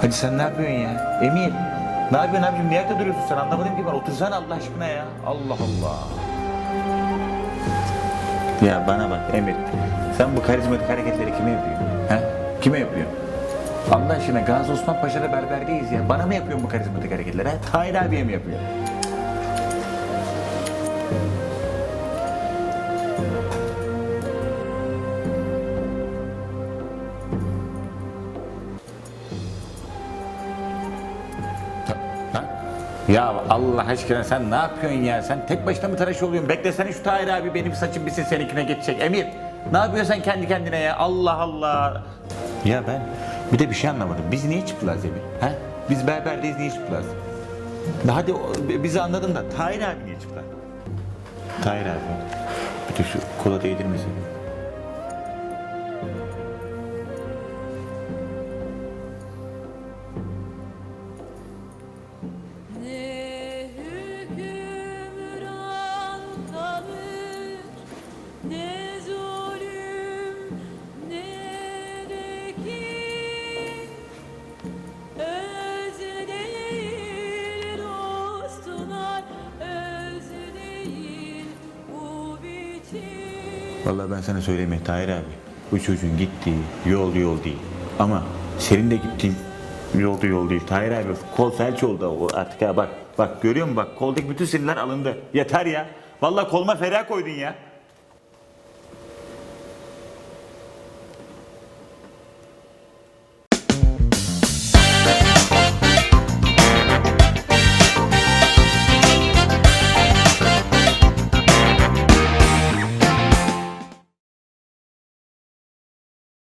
Hadi sen ne yapıyorsun ya? Emir. Ne yapıyorsun abicim? Niye duruyorsun sen? Anlamadım ki ben. Otursana Allah aşkına ya. Allah Allah. Ya bana bak Emir. Sen bu karizmatik hareketleri kime yapıyorsun? He? Kime yapıyorsun? Allah aşkına Gazi Osman Paşa'da berberdeyiz ya. Bana mı yapıyorsun bu karizmatik hareketleri? He? Tahir abiye mi yapıyorsun? Ya Allah aşkına sen ne yapıyorsun ya? Sen tek başına mı tıraş oluyorsun? Beklesene şu Tahir abi benim saçım bitsin seninkine geçecek. Emir ne yapıyorsun sen kendi kendine ya? Allah Allah. Ya ben bir de bir şey anlamadım. Biz niye çıplaz Emir? Ha? Biz berberdeyiz niye çıplaz? Hadi bizi anladın da Tahir abi niye çıplaz? Tahir abi. Bir de şu kola değdirmesin. Vallahi ben sana söyleyeyim mi Tahir abi. Bu çocuğun gittiği yol yol değil. Ama senin de gittiğin yol da yol değil. Tahir abi kol felç oldu o artık ha bak. Bak görüyor musun bak koldaki bütün sinirler alındı. Yeter ya. Vallahi koluma ferah koydun ya.